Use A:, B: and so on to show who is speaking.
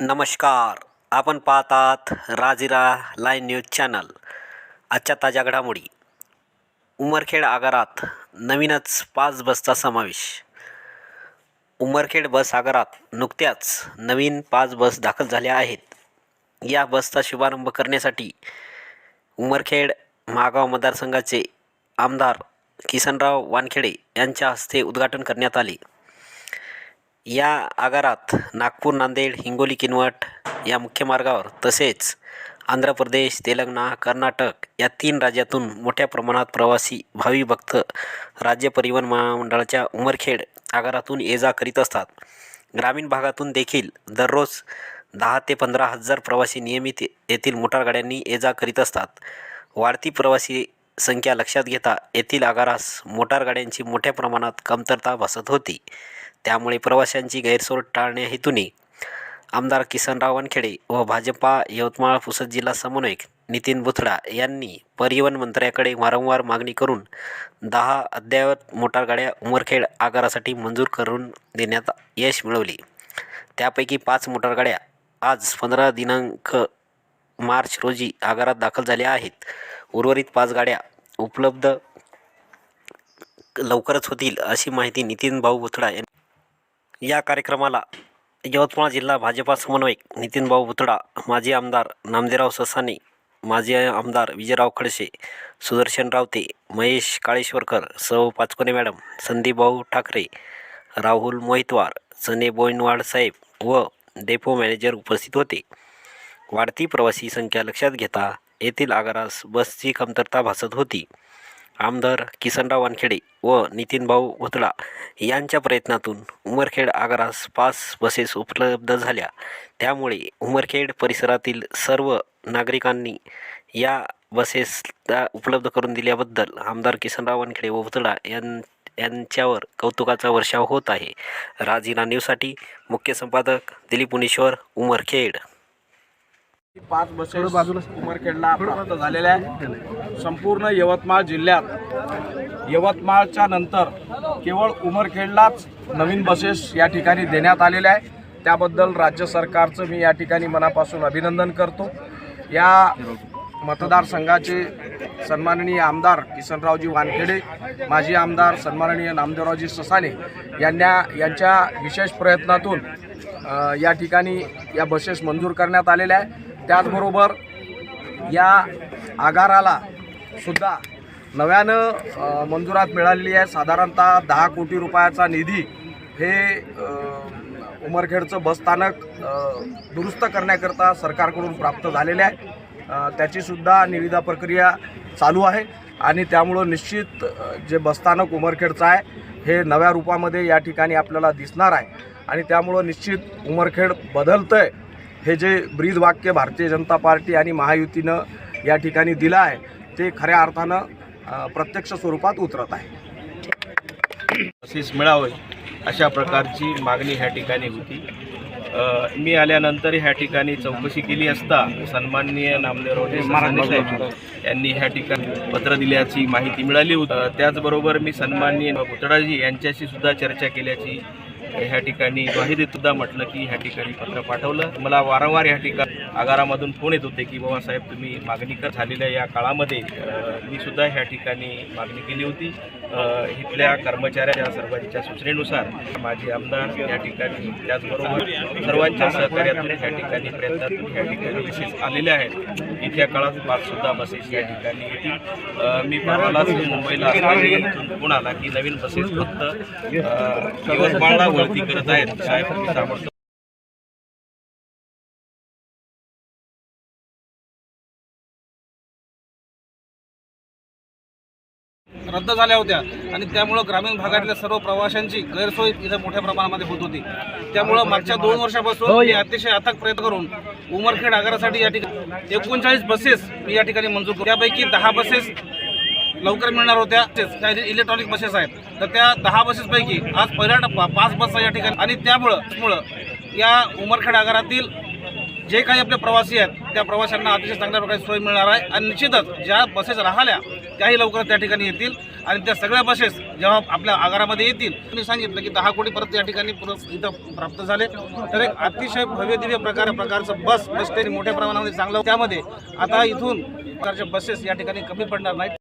A: नमस्कार. आपण पाहतात राजिरा लाईन न्यूज चॅनल. आजच्या ताज्या घडामोडी. उमरखेड आगारात नवीनच पाच बसचा समावेश. उमरखेड बस आगारात नुकत्याच नवीन पाच बस दाखल झाल्या आहेत. या बसचा शुभारंभ करण्यासाठी उमरखेड महागाव मतदारसंघाचे आमदार किसनराव वानखेडे यांच्या हस्ते उद्घाटन करण्यात आले. या आगारात नागपूर नांदेड हिंगोली किनवट या मुख्य मार्गावर तसेच आंध्र प्रदेश तेलंगणा कर्नाटक या तीन राज्यातून मोठ्या प्रमाणात प्रवासी भावी भक्त राज्य परिवहन महामंडळाच्या उमरखेड आगारातून ये जा करीत असतात. ग्रामीण भागातून देखील दररोज दहा ते पंधरा हजार प्रवासी नियमित येथील मोटारगाड्यांनी ये जा करीत असतात. वाढती प्रवासी संख्या लक्षात घेता येथील आगारास मोटारगाड्यांची मोठ्या प्रमाणात कमतरता भासत होती. त्यामुळे प्रवाशांची गैरसोय टाळण्या हेतूने आमदार किसनराव वानखेडे व भाजपा यवतमाळ पुसद जिल्हा समन्वयक नितीन बुथडा यांनी परिवहन मंत्र्याकडे वारंवार मागणी करून दहा अद्ययावत मोटारगाड्या उमरखेड आगारासाठी मंजूर करून देण्यात यश मिळवले. त्यापैकी पाच मोटारगाड्या आज पंधरा दिनांक मार्च रोजी आगारात दाखल झाल्या आहेत. उर्वरित पाच गाड्या उपलब्ध लवकरच होतील अशी माहिती नितीन भाऊ यांनी या कार्यक्रमाला यवतमाळ जिल्हा भाजपा समन्वयक नितीन भाऊ बुतडा माजी आमदार नामदेवराव ससाने माजी आमदार विजयराव खडसे सुदर्शन रावते महेश काळेश्वरकर सौ पाचकोने मॅडम संदीप भाऊ ठाकरे राहुल मोहितवार सने बोईनवाड साहेब व डेपो मॅनेजर उपस्थित होते. वाढती प्रवासी संख्या लक्षात घेता येथील आगारास बसची कमतरता भासत होती. आमदार किसनराव वानखेडे व नितीनभाऊ भुतळा यांच्या प्रयत्नातून उमरखेड आगारास पाच बसेस उपलब्ध झाल्या. त्यामुळे उमरखेड परिसरातील सर्व नागरिकांनी या बसेस त्या उपलब्ध करून दिल्याबद्दल आमदार किसनराव वानखेडे व भुतळा यां यांच्यावर कौतुकाचा वर्षाव होत आहे. राजीना न्यूजसाठी मुख्य संपादक दिलीप पुणेश्वर उमरखेड
B: पाच बसेस उमरखेडला प्राप्त झालेल्या आहे संपूर्ण यवतमाळ जिल्ह्यात. यवतमाळच्या नंतर केवळ उमरखेडलाच नवीन बसेस या ठिकाणी देण्यात आलेल्या आहे त्याबद्दल राज्य सरकारचं मी या ठिकाणी मनापासून अभिनंदन करतो. या मतदारसंघाचे सन्माननीय आमदार किसनरावजी वानखेडे माजी आमदार सन्माननीय नामदेवरावजी ससाने यांना यांच्या विशेष प्रयत्नातून या ठिकाणी या बसेस मंजूर करण्यात आलेल्या आहे त्याचबरोबर या आगाराला सुद्धा नव्यानं मंजुरात मिळालेली आहे. साधारणतः दहा कोटी रुपयाचा निधी हे उमरखेडचं बसस्थानक दुरुस्त करण्याकरता सरकारकडून प्राप्त झालेले आहे. त्याचीसुद्धा निविदा प्रक्रिया चालू आहे आणि त्यामुळं निश्चित जे बसस्थानक उमरखेडचं आहे हे नव्या रूपामध्ये या ठिकाणी आपल्याला दिसणार आहे. आणि त्यामुळं निश्चित उमरखेड बदलतं आहे हे जे ब्रीद वाक्य भारतीय जनता पार्टी आणि महायुतीनं या ठिकाणी दिलं आहे ते खऱ्या अर्थानं प्रत्यक्ष स्वरूपात उतरत आहे.
C: बसेस मिळावे अशा प्रकारची मागणी ह्या ठिकाणी होती. मी आल्यानंतर ह्या ठिकाणी चौकशी केली असता सन्माननीय नामदेवरावजी साहेब यांनी ह्या ठिकाणी पत्र दिल्याची माहिती मिळाली होती. त्याचबरोबर मी सन्माननीय पुतळाजी यांच्याशी सुद्धा चर्चा केल्याची ह्या ठिकाणी ग्वाही सुद्धा म्हटलं की ह्या ठिकाणी पत्र पाठवलं. मला वारंवार ह्या ठिकाणी आगारामधून फोन येत होते की बाबा साहेब तुम्ही मागणी कर झालेल्या या काळामध्ये मी सुद्धा ह्या ठिकाणी मागणी केली होती. इथल्या कर्मचाऱ्याच्या सर्वांच्या सूचनेनुसार माजी आमदार या ठिकाणी त्याचबरोबर सर्वांच्या सहकार्यातून या ठिकाणी प्रयत्नातून या ठिकाणी बसेस आलेल्या आहेत. इथल्या काळात पाच सुद्धा बसेस या ठिकाणी येतील. मी परवालाच मुंबईला असताना इथून पुण्याला की नवीन बसेस फक्त यवतमाळला वळती करत आहेत. साहेब
D: रद्द झाल्या होत्या. आणि त्यामुळं ग्रामीण भागातल्या सर्व प्रवाशांची गैरसोय इथं मोठ्या प्रमाणामध्ये होत होती. त्यामुळं मागच्या दोन वर्षापासून मी अतिशय अथक प्रयत्न करून उमरखेड आगारासाठी या ठिकाणी एकोणचाळीस बसेस मी या ठिकाणी मंजूर करू. त्यापैकी दहा बसेस लवकर मिळणार होत्या. काही इलेक्ट्रॉनिक बसेस आहेत. तर त्या दहा बसेसपैकी आज पहिला टप्पा पाच बस या ठिकाणी. आणि त्यामुळं मुळं या उमरखेड आगारातील जे काही आपले प्रवासी आहेत त्या प्रवाशांना अतिशय चांगल्या प्रकारे सोय मिळणार आहे. आणि निश्चितच ज्या बसेस राहिल्या त्याही लवकर त्या ठिकाणी येतील आणि त्या सगळ्या बसेस जेव्हा आपल्या आगारामध्ये येतील. त्यांनी सांगितलं की दहा कोटी परत या ठिकाणी इथं प्राप्त झाले. तर एक अतिशय भव्य दिव्य प्रकार प्रकारचं बस बस मोठ्या प्रमाणामध्ये चांगलं त्यामध्ये आता इथून प्रकारच्या बसेस या ठिकाणी कमी पडणार नाहीत.